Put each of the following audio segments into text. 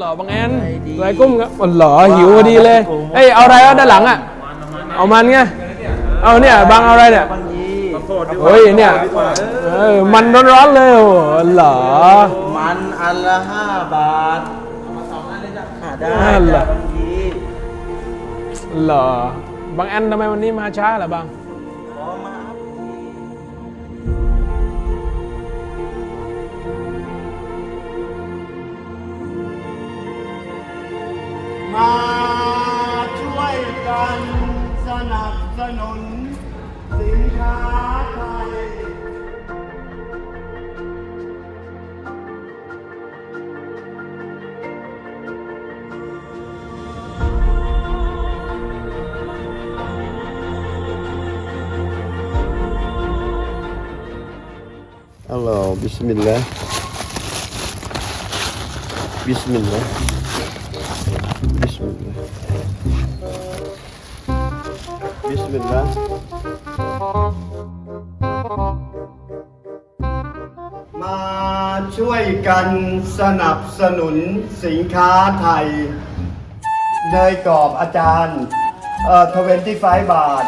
หล่อบางแอนไรกุ้มครับอ๋อเหรอหิวพอดีเลยเฮ้ยเอาอะไรวะด้านหลังอะเอามันไงเอาเนี่ยบางเอาอะไรเนี่ยบางทีเฮ้ยเนี่ยเออมันร้อนๆเลยโอ้โหเหรอมันอันละห้าบาทเอามาสองอันเลยจ้ะได้นั่นแหละจ้ะบางทีเหรอบางแอนทำไมวันนี้มาช้าล่ะบาง นับสนุนสินค้าไทย Allah Bismillah Bismillah Bismillah Bismillah มาช่วยกันสนับสนุนสินค้าไทยเนยกรอบอาจารย์เอ่อ25บาท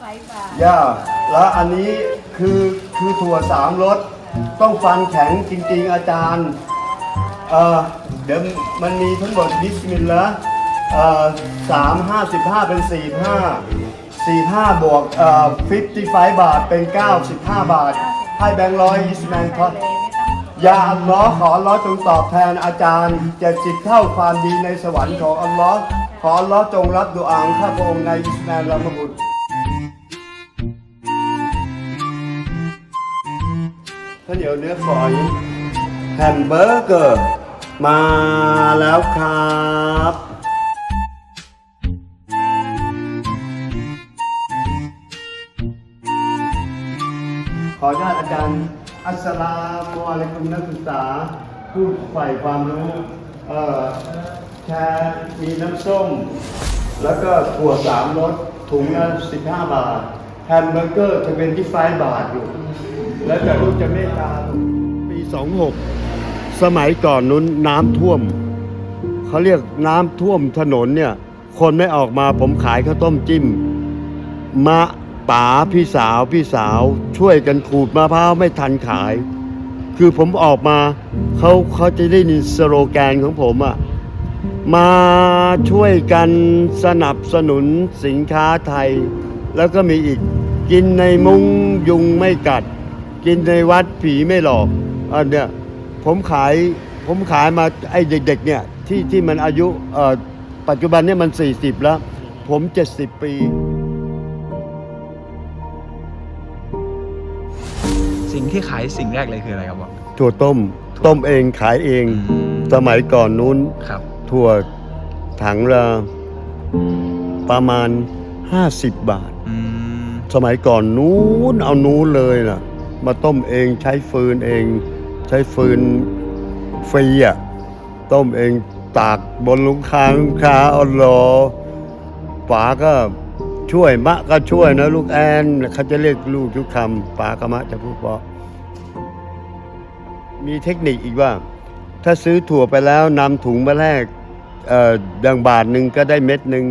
ไฟบาทย่าแล้วอันนี้คือคือถั่วสามรสต้องฟันแข็งจริงๆอาจารย์เอ่อเดี๋ยวมันมีทั้งหมดบิสมิลละเอ่อสามห้าสิบห้าเป็นสี่ห้า สี่ห้าบวกเอ่อฟิฟตี้ไฟบาท เป็นเก้าสิบห้าบาท ให้แบงค์ร้อยอิสแมนครับอย่าอัลลอฮ์ขออัลลอฮ์จงตอบแทนอาจารย์เจ็ดสิบเท่าความดีในสวรรค์ของอัลลอฮ์ขออัลลอฮ์จงรับดุอาของข้าพระองค์ในอิสแมาอิลละมบุตรข้าวเหนียวเนื้อฝอยแฮมเบอร์เกอร์ มาแล้วค ลามอะลัยกุมนักศึกษา ผู้ใฝ่ความรู้เอ่อแชร์มีน้ำส้ม แล้วก็ถั่วสามรสถุงละ15บห้าบาท แฮมเบอร์เกอร์จะเป็นที่ไฟบาทอยู่ แล้วจะรู้จะเมตตาปี 26 สมัยก่อนนู้นน้ำท่วม เขาเรียกน้ำท่วมถนนเนี่ย คนไม่ออกมาผมขายข้าวต้มจิ้ม มะ ป๋าพี่สาวพี่สาวช่วยกันขูดมะพร้าวไม่ทันขาย คือผมออกมาเขาเขาจะได้ยินสโลแกนของผมอะมาช่วยกันสนับสนุนสินค้าไทย แล้วก็มีอีกกินในมุ้งยุงไม่กัด กินในวัดผีไม่หลอกอันเนี้ยผมขายผมขายมาไอ้เด็กๆเนี่ยที่ที่มันอายุปัจจุบันเนี่ยมัน 40 แล้ว ผม 70 ปี ที่ขายสิ่งแรกเลยคืออะไรครับบอกถั่วต้ม ต้มเองขายเองอืมสมัยก่อนนู้น ครับ ถั่วถังละประมาณ 50 บาท อืมสมัยก่อนนู้นเอานู้นเลยล่ะ มาต้มเองใช้ฟืนเอง ใช้ฟืนฟรีอะต้มเองตากบนลุงคาลุงคาเอาหลอป๋าก็ช่วยมะก็ช่วยนะลูกแอนเขาจะเรียกลูกทุกคำป๋ากับมะจะพูดเพราะ มีเทคนิคอีกว่า ถ้าซื้อถั่วไปแล้วนำถุงมาแลกเอ่อดังบาทหนึ่งก็ได้เม็ดหนึ่ง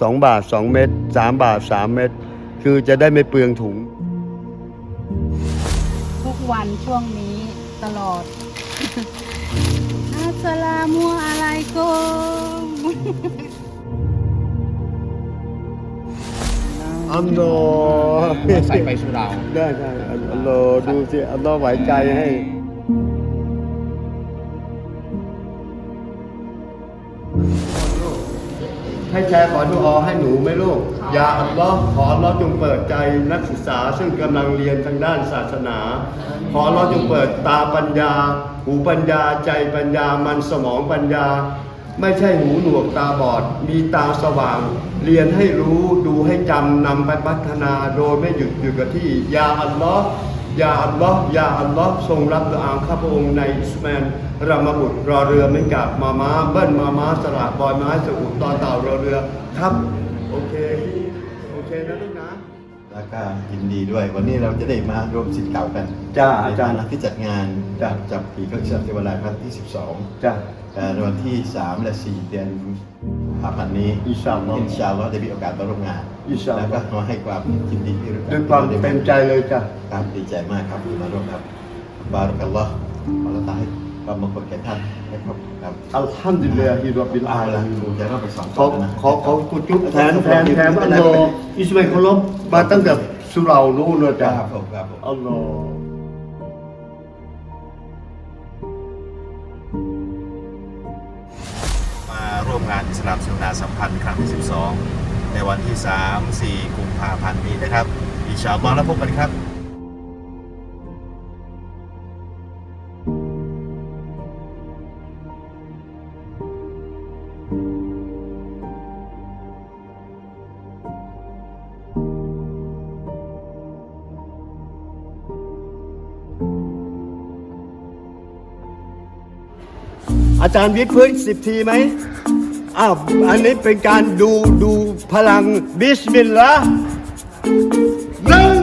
สองบาทสองเม็ดสามบาทสามเม็ดคือจะได้ไม่เปลืองถุง ทุกวันช่วงนี้ตลอดอัสสลามุอะลัยกุมอัลลอฮ์ใส่ไปสุราได้ได้อัลลอฮ์ดูสิอัลลอฮ์ไหวใจให้ ให้แชร์ขอดูอาให้หนูไหมลูก อย่าอัลลอฮ์ขออัลลอฮ์จงเปิดใจนักศึกษาซึ่งกำลังเรียนทางด้านศาสนา ขออัลลอฮ์จงเปิดตาปัญญา หูปัญญาใจปัญญามันสมองปัญญา ไม่ใช่หูหนวกตาบอด มีตาสว่าง เรียนให้รู้ดูให้จำนำไปพัฒนาโดยไม่หยุดอยู่กับที่ อย่าอัลลอฮ์ ยาอัลลอฮ์ยาอัลลอฮ์ทรงรับดุอาข้าพระองค์ในอิสมานรามบุตรรอเรือไม่กับมาม้าเบิ้ลมาม้าสระบอยไม้สอุดต่อเต่ารอเรือครับ โอเค โอเคนะลูกนะราก็ยินดีด้วย วันนี้เราจะได้มารวมสิทธิ์เก่ากันจ้าในอาจาฐารย์นะที่จัดงานจ้ะจับปีก็เชิญเทวราชครั้งที่ 12จ้ะแต่ในวันที่ 3 และ 4 เดือนกุม ภาพันธ์นี้อินชาอัลลอฮ์อินชาอัลลอฮ์ได้มีโอกาสมาร่วมงานอินชาอัลลอฮ์แล้วก็มาให้ความยินดีที่รู้จักด้วยความเต็มใจเลยจ้ะ ครับดีใจมากครับที่มาร่วมครับบารุกัลลอฮ์ขอละตาให้ความมงคลแก่ท่านนะครับครับอัลฮัมดุลิลลาฮิรับบิลเอาอาละลามีนครูจะเล่าไปสองขอตอนนะ ขอขอกุจุแทนแทนแทนอัลลอฮ์อิสมาอิลเคารพมาตั้งแต่สุเรารู้เลยจ้ะครับผมครับผม อัลลอฮ์ งานอิสลามสุนาสัมพันธ์ครั้งที่ 12 ในวันที่ 3 4 กุมภาพันธ์นี้นะครับอิชาอัลแล้วพบกันครับอาจารย์วิทย์พื้นสิบทีไหม อ้าวอันนี้เป็นการดูดูพลังบิสมิลลาห์หนึ่ง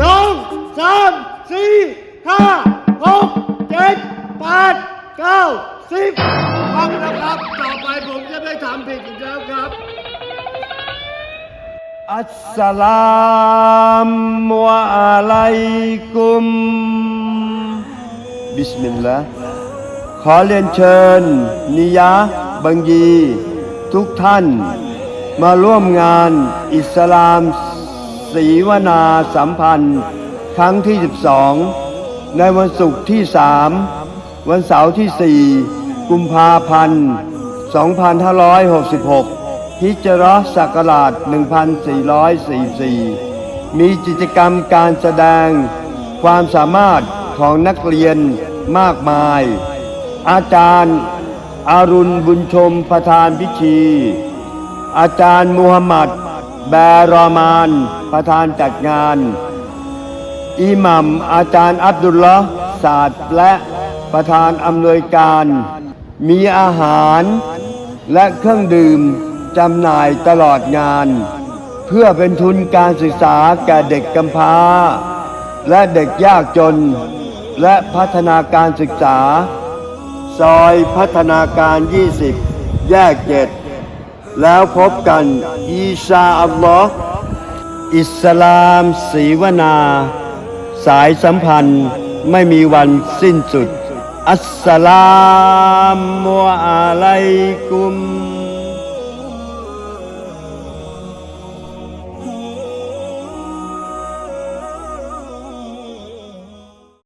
สองสามสี่ห้าหกเจ็ดแปดเก้าสิบฟังนะครับ ต่อไปผมจะไม่ทำผิดอีกแล้วครับ อัสสลามุอะลัยกุม บิสมิลลาห์ขอเรียนเชิญนิยะ บังยี ทุกท่าน มาร่วมงานอิสลามศรีวนาสัมพันธ์ ครั้งที่ 12 ในวันศุกร์ที่ 3 วันเสาร์ที่ 4 กุมภาพันธ์ 2566 ฮิจราะห์ศักราช 1444 มีกิจกรรมการแสดงความสามารถของนักเรียนมากมาย อาจารย์ อารุณบุญชมประธานพิธี อาจารย์มูฮัมหมัด แบรอมาน ประธานจัดงาน อิหมัมอาจารย์อับดุลละศาสตร์และประธานอำนวยการ มีอาหารและเครื่องดื่มจำหน่ายตลอดงาน เพื่อเป็นทุนการศึกษาแก่เด็กกำพร้า และเด็กยากจน และพัฒนาการศึกษา ซอยพัฒนาการ 20 แยกเจ็ดแล้วพบกัน อีชาอัลลอฮ์อิสลามศรีวนา สายสัมพันธ์ไม่มีวันสิ้นสุด อัสสลามุอะลัยกุม